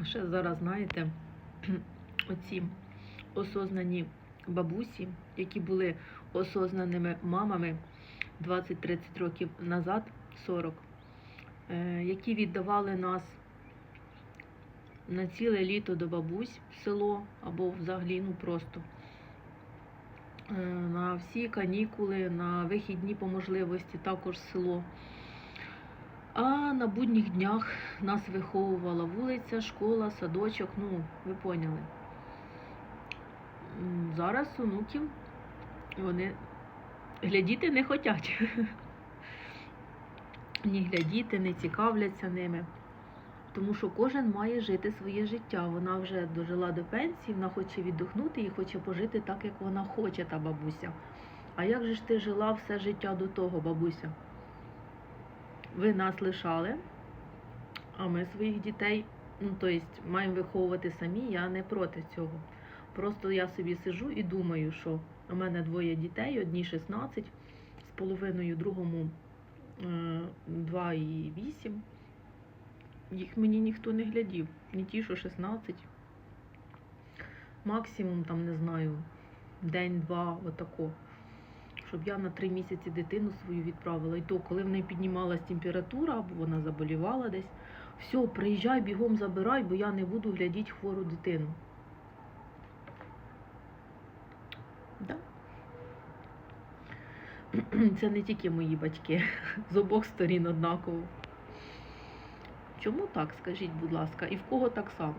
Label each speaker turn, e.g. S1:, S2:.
S1: А ще зараз, знаєте, оці осознані бабусі, які були осознаними мамами 20-30 років назад, 40, е, які віддавали нас на ціле літо до бабусь в село або взагалі ну просто е, на всі канікули, на вихідні по можливості, також село. А на будніх днях нас виховувала вулиця, школа, садочок, ну, ви поняли. Зараз онуків вони глядіти не хочуть. Ні глядіти, не цікавляться ними. Тому що кожен має жити своє життя. Вона вже дожила до пенсії, вона хоче віддохнути і хоче пожити так, як вона хоче, та бабуся. А як же ж ти жила все життя до того, бабуся? Ви нас лишали, а ми своїх дітей, ну тобто, маємо виховувати самі, я не проти цього. Просто я собі сижу і думаю, що у мене двоє дітей, одній 16 з половиною, другому е, 2 і 8. Їх мені ніхто не глядів, не ті, що 16. Максимум, там, не знаю, день-два, отако. Щоб я на три місяці дитину свою відправила. І то, коли в неї піднімалась температура, або вона заболівала десь, все, приїжджай, бігом забирай, бо я не буду глядіти хвору дитину. Да. Це не тільки мої батьки, з обох сторін однаково. Чому так, скажіть, будь ласка, і в кого так само?